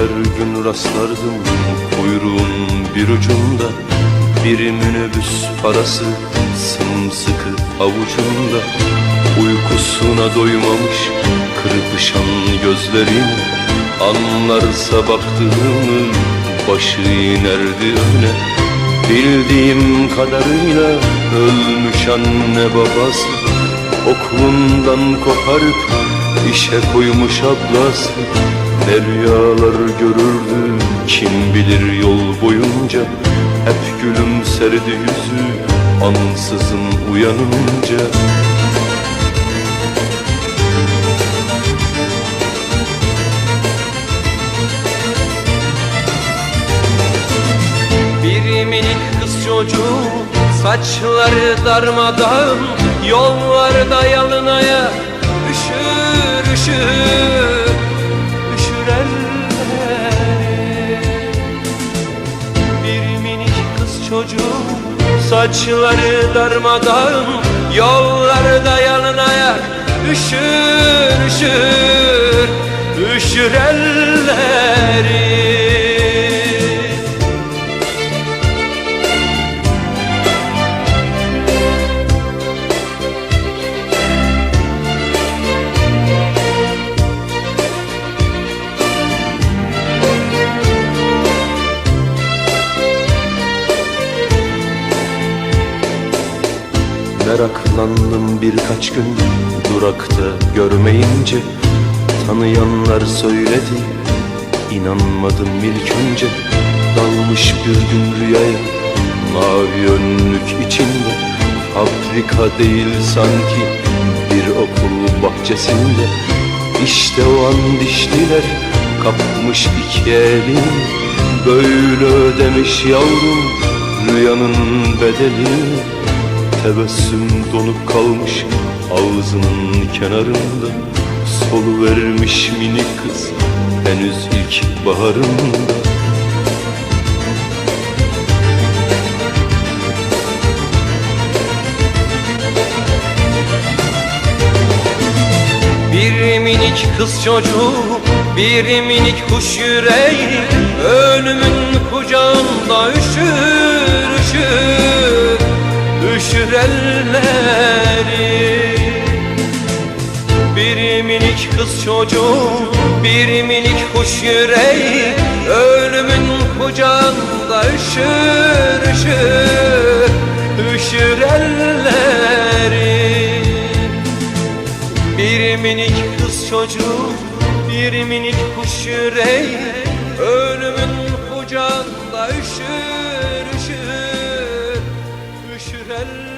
Her gün rastlardım kuyruğun bir ucunda. Bir minibüs parası sımsıkı avucunda. Uykusuna doymamış kırpışan gözlerini Anlarsa baktığımı başı inerdi öne. Bildiğim kadarıyla ölmüş anne babası. Okulundan koparıp işe koymuş ablası Ne rüyalar görürdü. Kim bilir yol boyunca Hep gülümserdi yüzü ansızın uyanınca. Bir minik kız çocuğu Saçları darmadan Yollarda yalın ayak kız çocuğu Saçları darmadan Yollarda yalın ayak. Üşür üşür Üşür elleri Meraklandım birkaç gün durakta görmeyince Tanıyanlar söyledi inanmadım ilk önce. Dalmış bir gün rüyaya mavi önlük içinde Fabrika değil sanki bir okul bahçesinde. İşte o an dişliler kapmış iki elini Böyle ödemiş yavrum rüyanın bedelini Tebessüm donup kalmış ağzının kenarında. Solu vermiş minik kız henüz ilk baharında. Bir minik kız çocuğu, bir minik kuş yüreği. Ölümün kucağında üşür üşür, üşür elleri. Bir minik kız çocuğu, bir minik kuş yüreği. Ölümün kucağında üşür üşür, üşür elleri. Bir minik kız çocuğu, bir minik kuş yüreği. Ölümün kucağında üşür el